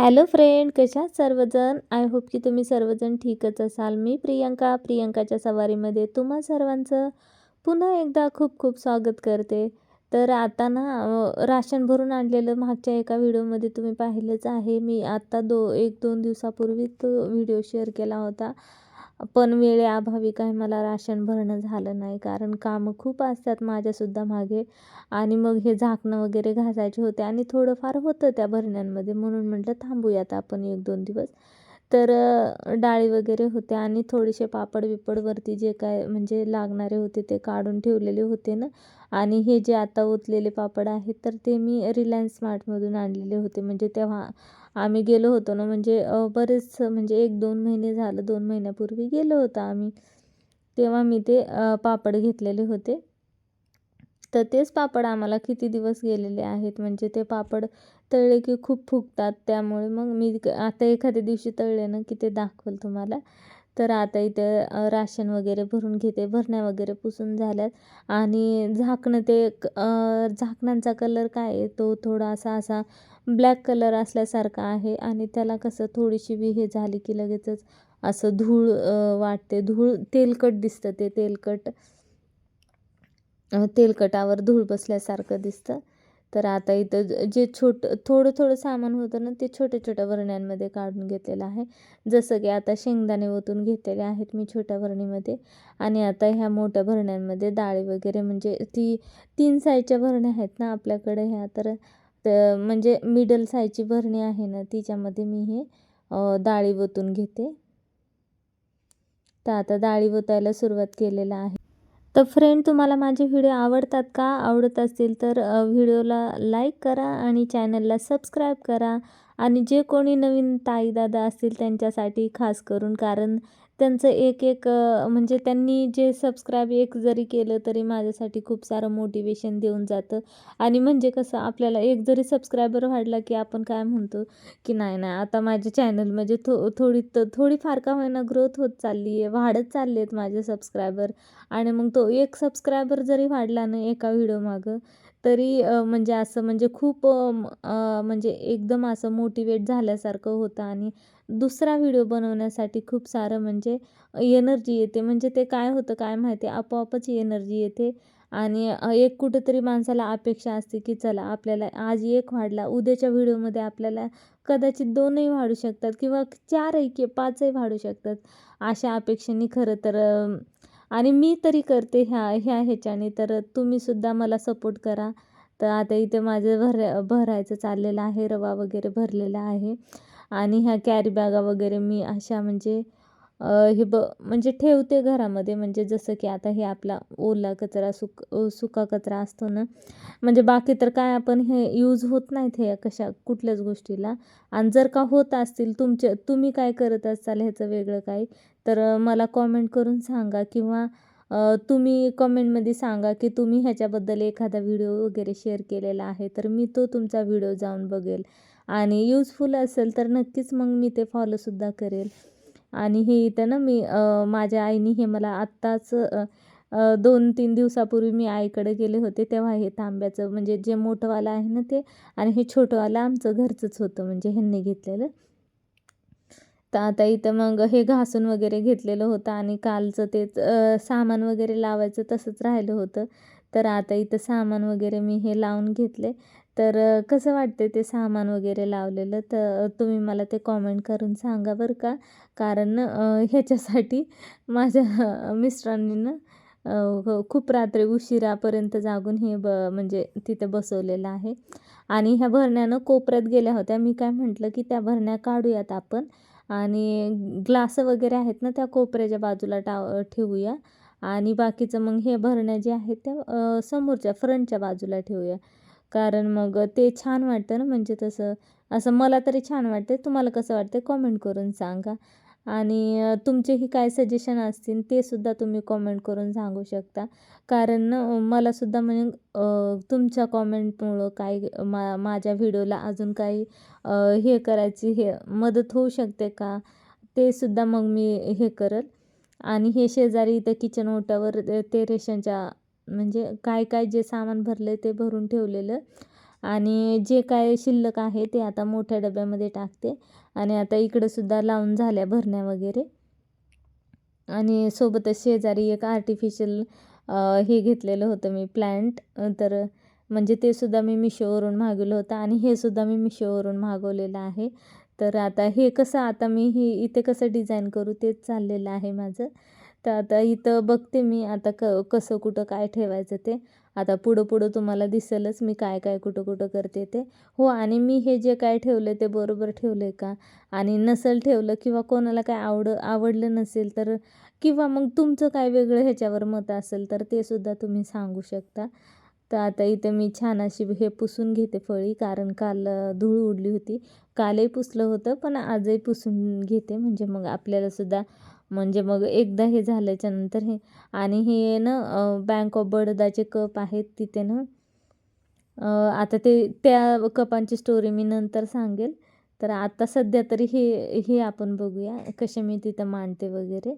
Hello friend कशा सर्वजण? I hope की तुम्ही सर्वजण ठीकच असाल. मी प्रियंका प्रियंकाच्या सवारीमध्ये तुम्हा सर्वांचं पुन्हा एकदा खूप खूप स्वागत करते. तर आता ना राशन भरून आणलेलं मागच्या एका व्हिडिओमध्ये तुम्ही पाहिलंच आहे. मी आत्ता दो एक दोन दिवसापूर्वी तो व्हिडिओ शेअर केला होता. पण वेळेअभावी काय मला राशन भरणं झालं नाही. कारण कामं खूप असतात माझ्यासुद्धा मागे. आणि मग हे झाकणं वगैरे घासायचे होते आणि थोडंफार होतं त्या भरण्यांमध्ये. म्हणून म्हटलं थांबूयात आपण एक दोन दिवस. तर डाळी वगैरे होते आणि थोडेसे पापड बिपडवरती जे काय म्हणजे लागणारे होते ते काढून ठेवलेले होते ना. आणि हे जे आता ओतलेले पापड आहेत तर ते मी रिलायन्स स्मार्टमधून आणलेले होते. म्हणजे तेव्हा आम्ही गेलो होतो ना म्हणजे बरेच म्हणजे एक दोन महिने झालं दोन महिन्यापूर्वी गेलो होतो आम्ही. तेव्हा मी ते पापड घेतलेले होते. तर तेच पापड आम्हाला किती दिवस गेलेले आहेत म्हणजे ते पापड तळले की खूप फुगतात त्यामुळे मग मी आता एखाद्या दिवशी तळले ना की ते दाखवल तुम्हाला. तर आता इथे राशन वगैरे भरून घेते भरण्या वगैरे पुसून झाल्यात. आणि झाकणं ते क- झाकणांचा कलर काय आहे? तो थोडासा असा ब्लॅक कलर असल्यासारखा आहे आणि त्याला कसं थोडीशी बी हे झाली की लगेचच असं धूळ वाटते. धूळ तेलकट दिसतं ते तेलकट. तेलकटावर धूळ बसल्यासारखं दिसतं. तर आता इथं जे छोट थोडं थोडं सामान होतं ना ते छोट्या छोट्या भरण्यांमध्ये काढून घेतलेलं आहे. जसं की आता शेंगदाणे ओतून घेतलेले आहेत मी छोट्या भरणीमध्ये आणि आता ह्या मोठ्या भरण्यांमध्ये डाळी वगैरे म्हणजे ती तीन साईजच्या भरण्या आहेत ना आपल्याकडे ह्या तर म्हणजे मिडल साईजची भरणी आहे ना तिच्यामध्ये मी हे डाळी ओतून घेते. तर आता डाळी ओतायला सुरुवात केलेलं आहे. तर फ्रेंड तुम्हाला माझे व्हिडिओ आवडतात का? आवडत असतील तर व्हिडिओला लाईक करा आणि चॅनलला सबस्क्राईब करा. आणि जे कोणी नवीन ताई दादा असतील त्यांच्यासाठी खास करून कारण त्यांचं एक एक म्हणजे त्यांनी जे सबस्क्राईब एक जरी केलं तरी माझ्यासाठी खूप सारं मोटिवेशन देऊन जातं. आणि म्हणजे कसं आपल्याला एक जरी सबस्क्रायबर वाढला की आपण काय म्हणतो की नाही नाही आता माझे चॅनल म्हणजे थो थोडी तर थोडीफार का होईना ग्रोथ होत चालली आहे वाढत चालले आहेत माझे सबस्क्रायबर आणि मग तो एक सबस्क्रायबर जरी वाढला ना एका व्हिडिओमागं तरी म्हणजे असं म्हणजे खूप म्हणजे एकदम असं मोटिवेट झाल्यासारखं होतं आणि दुसरा व्हिडिओ बनवण्यासाठी खूप सारं म्हणजे एनर्जी येते. म्हणजे ते काय होतं काय माहिती? आपोआपच एनर्जी येते आणि एक कुठंतरी माणसाला अपेक्षा असते की चला आपल्याला आज एक वाढला उद्याच्या व्हिडिओमध्ये आपल्याला कदाचित दोनही वाढू शकतात किंवा चारही की पाचही वाढू शकतात अशा अपेक्षेने खरं तर आणि मी तरी करते ह्या ह्या ह्याच्याने. तर तुम्हीसुद्धा मला सपोर्ट करा. तर आता इथे माझं भर भरायचं चाललेलं आहे रवा वगैरे भरलेला आहे. आणि ह्या कॅरी बॅगा वगैरे मी अशा म्हणजे हे ब म्हणजे ठेवते घरामध्ये. म्हणजे जसं की आता हे आपला ओला कचरा सुक सुका कचरा असतो ना. म्हणजे बाकी तर काय आपण हे यूज होत नाहीत हे कशा कुठल्याच गोष्टीला. आणि जर का होत असतील तुमचे तुम्ही काय करत असाल ह्याचं वेगळं काही. तर मला कॉमेंट करून सांगा किंवा तुम्ही कमेंटमध्ये सांगा की तुम्ही ह्याच्याबद्दल एखादा व्हिडिओ वगैरे शेअर केलेला आहे तर मी तो तुमचा व्हिडिओ जाऊन बघेल. आणि यूजफुल असेल तर नक्कीच मग मी ते फॉलोसुद्धा करेल. आणि हे इथं ना मी माझ्या आईने हे मला आत्ताच दोन तीन दिवसापूर्वी मी आईकडे गेले होते तेव्हा हे तांब्याचं म्हणजे जे मोठंवालं आहे ना ते आणि हे छोटंवालं आमचं घरचंच होतं म्हणजे ह्यांनी घेतलेलं. तर आता इथं मग हे घासून वगैरे घेतलेलं होतं आणि कालचं तेच सामान वगैरे लावायचं तसंच राहिलं होतं. तर आता इथं सामान वगैरे मी हे लावून घेतले. तर कसं वाटते ते सामान वगैरे लावलेलं? तर तुम्ही मला ते कॉमेंट करून सांगा बरं का. कारण ह्याच्यासाठी माझ्या मिस्टरांनी ना हो, खूप रात्री उशिरापर्यंत जागून हे ब म्हणजे तिथे बसवलेलं आहे. आणि ह्या भरण्यानं कोपऱ्यात गेल्या होत्या. मी काय म्हटलं की त्या भरण्या काढूयात आपण. आणि ग्लास वगैरे आहेत ना त्या कोपऱ्याच्या बाजूला टाव ठेवूया. आणि बाकीचं मग हे भरण्या जे आहेत त्या समोरच्या फ्रंटच्या बाजूला ठेवूया. कारण मग ते छान वाटतं ना म्हणजे तसं असं मला तरी छान वाटते तुम्हाला कसं वाटते कॉमेंट करून सांगा. आणि तुमचेही काय सजेशन असतील ते सुद्धा तुम्ही कॉमेंट करून सांगू शकता. कारण मला मलासुद्धा म्हणजे तुमच्या कॉमेंटमुळं काही मा माझ्या व्हिडिओला अजून काही हे करायची हे मदत होऊ शकते का? ते सुद्धा मग मी हे करल. आणि हे शेजारी इथं किचन ओट्यावर ते रेशनच्या म्हणजे काय काय जे सामान भरलं ते भरून ठेवलेलं. आणि जे काय शिल्लक आहे ते आता मोठ्या डब्यामध्ये टाकते. आणि आता इकडंसुद्धा लावून झाल्या भरण्या वगैरे. आणि सोबतच शेजारी एक आर्टिफिशियल हे घेतलेलं होतं मी प्लॅन्ट तर म्हणजे ते सुद्धा मी मिशोवरून मागवलं होतं आणि हे सुद्धा मी मिशोवरून मागवलेलं आहे. तर आता हे कसं आता मी हे इथे कसं डिझाईन करू तेच चाललेलं आहे माझं. तर आता इथं बघते मी आता क कसं कुठं काय ठेवायचं ते. आता पुढं पुढं तुम्हाला दिसेलच मी काय काय कुठं कुठं करते ते. हो आणि मी हे जे काय ठेवलं ते बरोबर ठेवलं आहे का? आणि नसेल ठेवलं किंवा कोणाला काय आवड आवडलं नसेल तर किंवा मग तुमचं काय वेगळं ह्याच्यावर मत असेल तर ते सुद्धा तुम्ही सांगू शकता. तर आता इथं मी छान अशी हे पुसून घेते फळी कारण काल धूळ उडली होती. कालही पुसलं होतं पण आजही पुसून घेते. म्हणजे मग आपल्यालासुद्धा म्हणजे मग एकदा हे झाल्याच्यानंतर हे आणि हे ना बँक ऑफ बडोदाचे कप आहेत तिथे ना. आता ते त्या कपांची स्टोरी मी नंतर सांगेल. तर आता सध्या तरी हे हे आपण बघूया कसे मी तिथं मांडते वगैरे.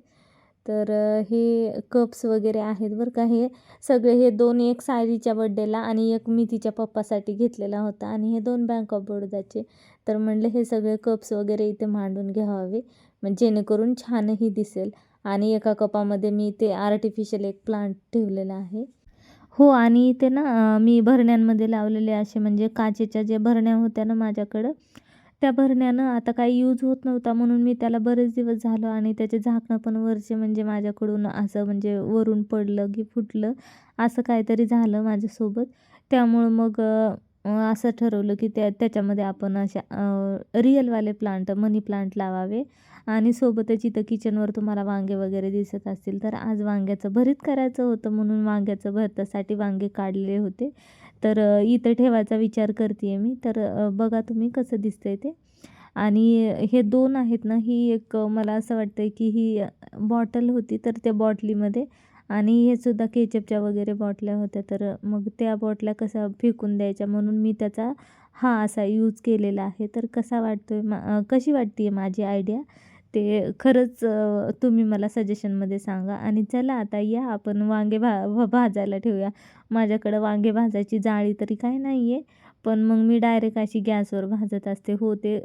तर हे कप्स वगैरे आहेत बरं का. हे सगळे हे दोन एक सायलीच्या बड्डेला आणि एक मी तिच्या पप्पासाठी घेतलेला होता. आणि हे दोन बँक ऑफ बडोदाचे तर म्हणले हे सगळे कप्स वगैरे इथे मांडून घ्यावे. म्हणजे जेणेकरून छानही दिसेल. आणि एका कपामध्ये मी ते आर्टिफिशियल एक प्लांट ठेवलेला आहे. हो आणि इथे ना मी भरण्यांमध्ये लावलेले असे म्हणजे काचेच्या जे भरण्या होत्या ना माझ्याकडं त्या भरण्यानं आता काही यूज होत नव्हता म्हणून मी त्याला बरेच दिवस झालं आणि त्याचे झाकणं पण वरचे म्हणजे माझ्याकडून असं म्हणजे वरून पडलं की फुटलं असं काहीतरी झालं माझ्यासोबत. त्यामुळं मग असं ठरवलं की त्या त्याच्यामध्ये आपण अशा रिअलवाले प्लांट मनी प्लांट लावावे. आणि सोबतच इथं किचनवर तुम्हाला वांगे वगैरे दिसत असतील तर आज वांग्याचं भरीत करायचं होतं म्हणून वांग्याचं भरतासाठी वांगे काढलेले होते. तर इथं ठेवायचा विचार करते आहे मी. तर बघा तुम्ही कसं दिसतंय ते. आणि हे दोन आहेत ना ही एक मला असं वाटतं की ही बॉटल होती तर त्या बॉटलीमध्ये आणि हे सुद्धा केचपच्या वगैरे बॉटल्या होत्या तर मग त्या बॉटल्या कसा फेकून द्यायच्या म्हणून मी त्याचा हा असा यूज केलेला आहे. तर कसा वाटतो आहे मा कशी वाटते आहे माझी आयडिया? ते खरंच तुम्ही मला सजेशनमध्ये सांगा. आणि चला आता या आपण वांगे भा भाजायला ठेवूया. माझ्याकडं वांगे भाजायची जाळी तरी काय नाही आहे पण मग मी डायरेक्ट अशी गॅसवर भाजत असते. हो ते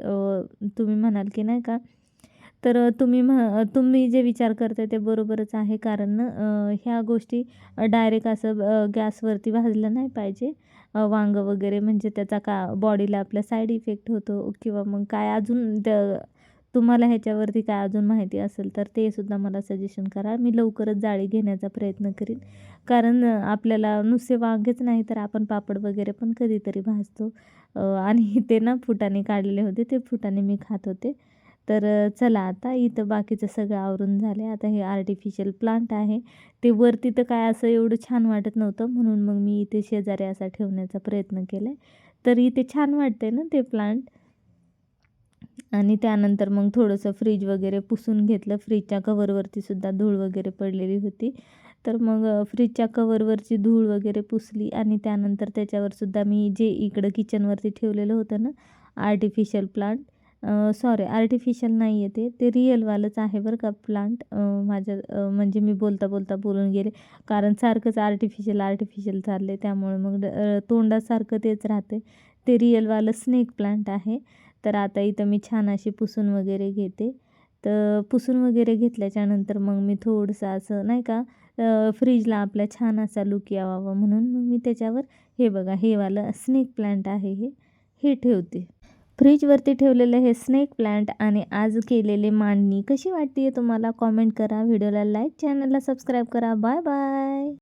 तुम्ही म्हणाल की नाही का तर तुम्ही म्ह तुम्ही जे विचार करताय ते बरोबरच आहे. कारण ह्या गोष्टी डायरेक्ट असं गॅसवरती भाजलं नाही पाहिजे. वांगं वगैरे म्हणजे त्याचा का बॉडीला आपल्या साईड इफेक्ट होतो किंवा मग काय अजून द तुम्हाला ह्याच्यावरती काय अजून माहिती असेल तर ते सुद्धा मला सजेशन करा. मी लवकरच जाळी घेण्याचा प्रयत्न करीन. कारण आपल्याला नुसते वांगेच नाही तर आपण पापड वगैरे पण कधीतरी भाजतो. आणि ते ना फुटाने काढलेले होते. ते फुटाने मी खात होते. तर चला आता इथं बाकीचं सगळं आवरून झाले आता हे आर्टिफिशियल प्लांट आहे. ते वरती तर काय असं एवढं छान वाटत नव्हतं. म्हणून मग मी इथे शेजारी असा ठेवण्याचा प्रयत्न केला तर इथे छान वाटते ना ते प्लांट आणि त्यानंतर मग थोडंसं फ्रीज वगैरे पुसून घेतलं. फ्रीजच्या कवरवरती सुद्धा धूळ वगैरे पडलेली होती. तर मग फ्रीजच्या कवरवरची धूळ वगैरे पुसली. आणि त्यानंतर त्याच्यावर सुद्धा मी जे इकडं किचनवरती ठेवलेलं होतं ना आर्टिफिशियल प्लांट सॉरी आर्टिफिशियल नाही आहे ते. ते रिअलवालंच आहे बरं का प्लांट माझ्या म्हणजे मी बोलता बोलता बोलून गेले. कारण सारखंच आर्टिफिशियल आर्टिफिशियल चालले त्यामुळे मग तोंडासारखं तेच राहते. ते रिअलवालं स्नेक प्लांट आहे. तर आता इथं मी छान अशी पुसून वगैरे घेते. तर पुसून वगैरे घेतल्याच्यानंतर मग मी थोडंसं असं नाही का फ्रीजला आपल्या छान असा लुक यावा म्हणून मग मी त्याच्यावर हे बघा हे वालं स्नेक प्लांट आहे हे. हे ठेवते. फ्रीजवरती ठेवलेलं हे स्नेक प्लांट आणि आज केलेले मांडणी कशी वाटते तुम्हाला कॉमेंट करा व्हिडिओला लाईक चॅनलला सबस्क्राईब करा. Bye bye.